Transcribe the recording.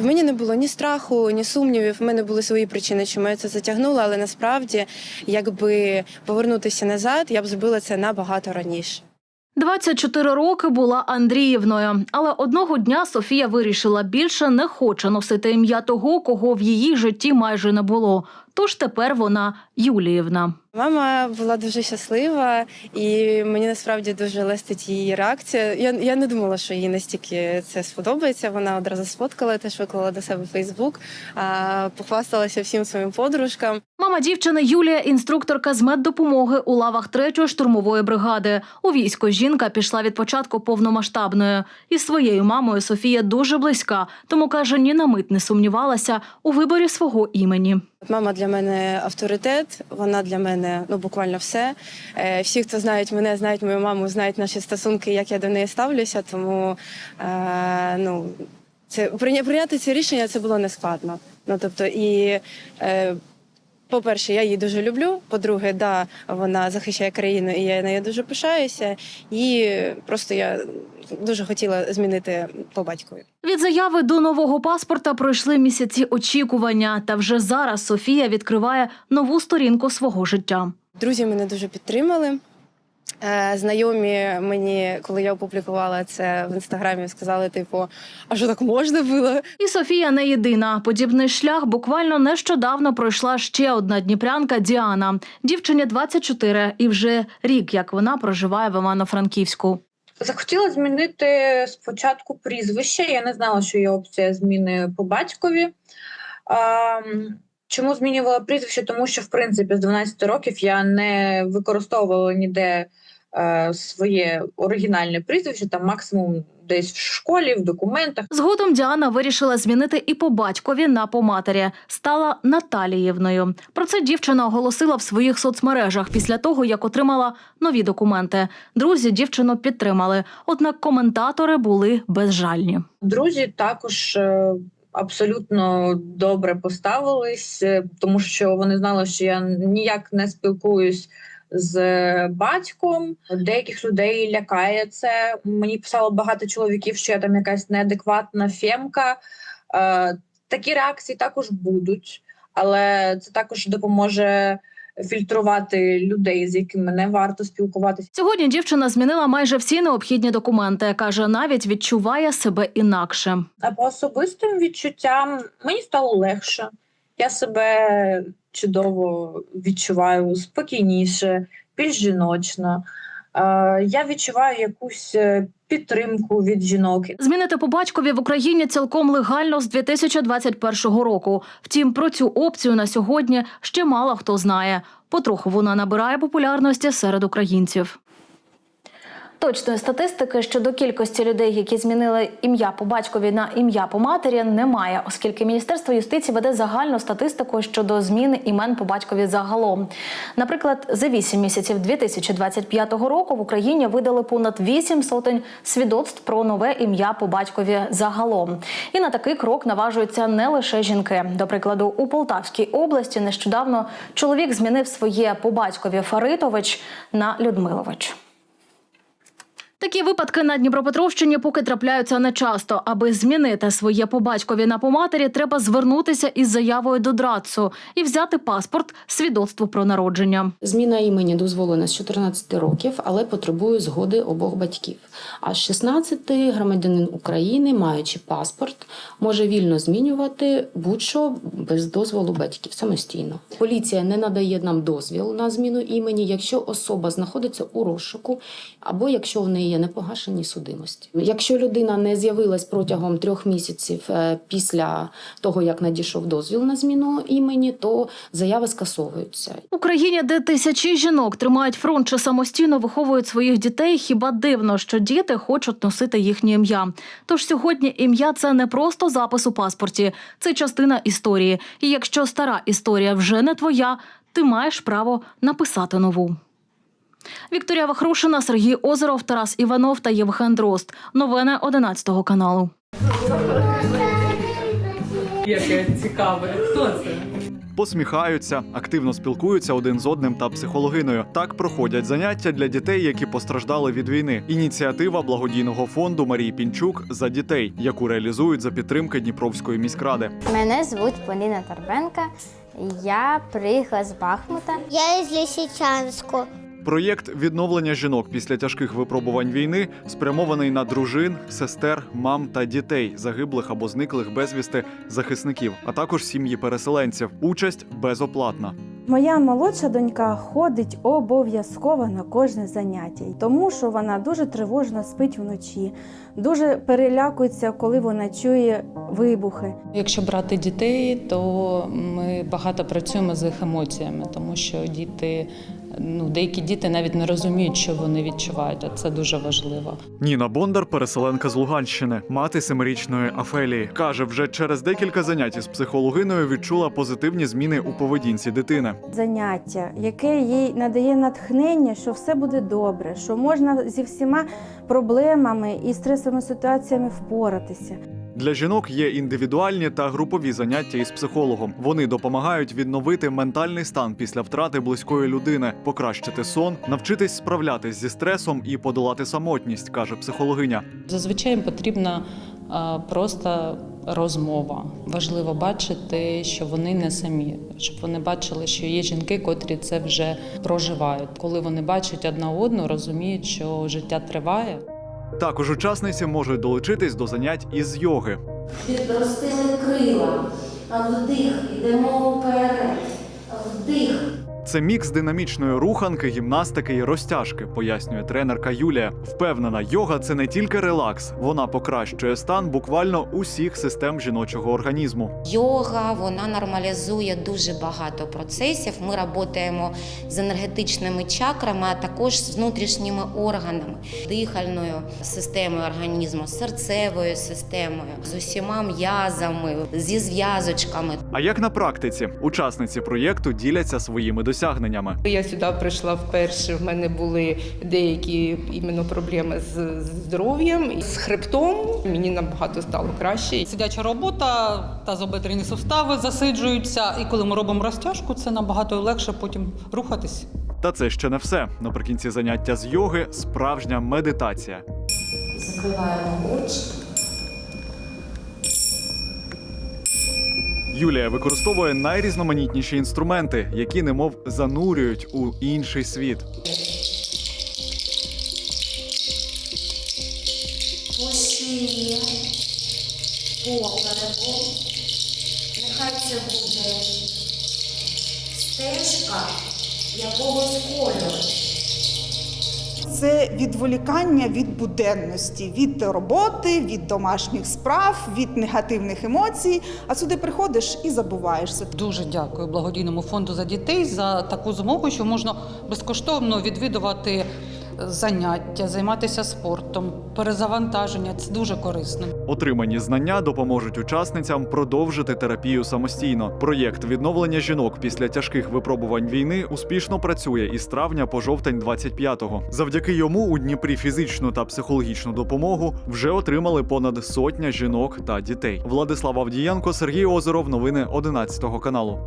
В мені не було ні страху, ні сумнівів. В мене були свої причини, чому я це затягнула, але насправді, якби повернутися назад, я б зробила це набагато раніше. 24 роки була Андріївною, але одного дня Софія вирішила більше не хоче носити ім'я того, кого в її житті майже не було. Тож тепер вона Юліївна. Мама була дуже щаслива, і мені насправді дуже лестить її реакція. Я, я не думала, що їй настільки це сподобається. Вона одразу сфоткала, теж виклала до себе Фейсбук, похвасталася всім своїм подружкам. Мама дівчини Юлія, інструкторка з меддопомоги у лавах 3-ї штурмової бригади. У військо жінка пішла від початку повномасштабної. Із своєю мамою Софія дуже близька, тому каже, ні на мить не сумнівалася у виборі свого імені. Мама для мене авторитет, вона для мене ну буквально все. Е, Всі, хто знають мене, знають мою маму, знають наші стосунки, як я до неї ставлюся. Тому е, ну це прийняти це рішення це було нескладно. Ну тобто, і е, по-перше, я її дуже люблю. По-друге, да, вона захищає країну, і я нею дуже пишаюся. І просто я дуже хотіла змінити по батькові. Від заяви до нового паспорта пройшли місяці очікування, та вже зараз Софія відкриває нову сторінку свого життя. Друзі мене дуже підтримали. Е, Знайомі мені, коли я опублікувала це в інстаграмі, сказали: типу, а що так можна було? І Софія не єдина. Подібний шлях буквально нещодавно пройшла ще одна дніпрянка Діана. Дівчині 24 і вже рік, як вона проживає в Івано-Франківську. Захотіла змінити спочатку прізвище. Я не знала, що є опція зміни по батькові. Чому змінювала прізвище? Тому що, в принципі, з 12 років я не використовувала ніде е, своє оригінальне прізвище, там максимум десь в школі, в документах. Згодом Діана вирішила змінити і по батькові на по матері. Стала Наталіївною. Про це дівчина оголосила в своїх соцмережах після того, як отримала нові документи. Друзі дівчину підтримали, однак коментатори були безжальні. Друзі також е, абсолютно добре поставились, е, тому що вони знали, що я ніяк не спілкуюсь з батьком. Деяких людей лякає це. Мені писало багато чоловіків, що я там якась неадекватна фемка. Е, Такі реакції також будуть, але це також допоможе фільтрувати людей, з якими не варто спілкуватися. Сьогодні дівчина змінила майже всі необхідні документи. каже, навіть відчуває себе інакше. А по особистим відчуттям мені стало легше. Я себе чудово відчуваю спокійніше, більш жіночно. Е, я відчуваю якусь е, підтримку від жінок. Змінити по батькові в Україні цілком легально з 2021 року. Втім, про цю опцію на сьогодні ще мало хто знає. Потроху вона набирає популярності серед українців. Точної статистики щодо кількості людей, які змінили ім'я по батькові на ім'я по матері, немає, оскільки Міністерство юстиції веде загальну статистику щодо зміни імен по батькові загалом. Наприклад, за 8 місяців 2025 року в Україні видали понад 8 сотень свідоцтв про нове ім'я по батькові загалом. І на такий крок наважуються не лише жінки. До прикладу, у Полтавській області нещодавно чоловік змінив своє по батькові Фаритович на Людмилович. Такі випадки на Дніпропетровщині поки трапляються нечасто. Аби змінити своє по батькові на по матері, треба звернутися із заявою до ДРАЦу і взяти паспорт свідоцтво про народження. Зміна імені дозволена з 14 років, але потребує згоди обох батьків. А з 16 громадянин України, маючи паспорт, може вільно змінювати будь-що без дозволу батьків самостійно. Поліція не надає нам дозвіл на зміну імені, якщо особа знаходиться у розшуку, або якщо в неї є непогашені судимості. Якщо людина не з'явилась протягом трьох місяців е, після того, як надійшов дозвіл на зміну імені, то заяви скасовуються. Україні, де тисячі жінок тримають фронт чи самостійно виховують своїх дітей, хіба дивно, що діти хочуть носити їхнє ім'я. Тож сьогодні ім'я це не просто запис у паспорті, це частина історії. І якщо стара історія вже не твоя, ти маєш право написати нову. Вікторія Вахрушина, Сергій Озеров, Тарас Іванов та Євген Дрозд. Новини 11 каналу. Яке цікаве. Хто це? посміхаються, активно спілкуються один з одним та психологиною. Так проходять заняття для дітей, які постраждали від війни. Ініціатива благодійного фонду Марії Пінчук за дітей, яку реалізують за підтримки Дніпровської міськради. Мене звуть Поліна Тарбенка. Я приїхала з Бахмута. Я із Лисичанську. Проєкт відновлення жінок після тяжких випробувань війни спрямований на дружин, сестер, мам та дітей, загиблих або зниклих безвісти захисників, а також сім'ї переселенців. Участь безоплатна. Моя молодша донька ходить обов'язково на кожне заняття, тому що вона дуже тривожно спить вночі, дуже перелякується, коли вона чує вибухи. Якщо брати дітей, то ми багато працюємо з їх емоціями, тому що діти, ну деякі діти навіть не розуміють, що вони відчувають, а це дуже важливо. Ніна Бондар, переселенка з Луганщини, мати семирічної Афелії, каже, вже через декілька занять із психологиною відчула позитивні зміни у поведінці дитини. Заняття, яке їй надає натхнення, що все буде добре, що можна зі всіма проблемами і стресовими ситуаціями впоратися. Для жінок є індивідуальні та групові заняття із психологом. Вони допомагають відновити ментальний стан після втрати близької людини, покращити сон, навчитись справлятись зі стресом і подолати самотність, каже психологиня. Зазвичай їм потрібна просто розмова. Важливо бачити, що вони не самі, щоб вони бачили, що є жінки, котрі це вже проживають. Коли вони бачать одна одну, розуміють, що життя триває. Також учасниці можуть долучитись до занять із йоги. Підростили крила, а вдих, йдемо вперед, вдих. Це мікс динамічної руханки, гімнастики і розтяжки, пояснює тренерка Юлія. Впевнена, йога це не тільки релакс, вона покращує стан буквально усіх систем жіночого організму. Йога вона нормалізує дуже багато процесів. Ми працюємо з енергетичними чакрами, а також з внутрішніми органами, дихальною системою організму, серцевою системою, з усіма м'язами, зі зв'язочками. А як на практиці, учасниці проєкту діляться своїми досягненнями. Я сюди прийшла вперше. В мене були деякі іменно проблеми з з здоров'ям, з хребтом. Мені набагато стало краще. Сидяча робота, тазобедрені сустави засиджуються, і коли ми робимо розтяжку, це набагато легше потім рухатись. Та це ще не все. Наприкінці заняття з йоги справжня медитація. Закриваємо очі. Юлія використовує найрізноманітніші інструменти, які немов занурюють у інший світ. По шиї, попереку. Нехай це буде стежка якогось кольору. Це відволікання від буденності, від роботи, від домашніх справ, від негативних емоцій. А сюди приходиш і забуваєшся. Дуже дякую благодійному фонду за дітей за таку змогу, що можна безкоштовно відвідувати заняття, займатися спортом, перезавантаження. Це дуже корисно. Отримані знання допоможуть учасницям продовжити терапію самостійно. Проєкт відновлення жінок після тяжких випробувань війни успішно працює із травня по жовтень 25-го. Завдяки йому у Дніпрі фізичну та психологічну допомогу вже отримали понад сотня жінок та дітей. Владислав Авдієнко, Сергій Озеров. Новини 11 каналу.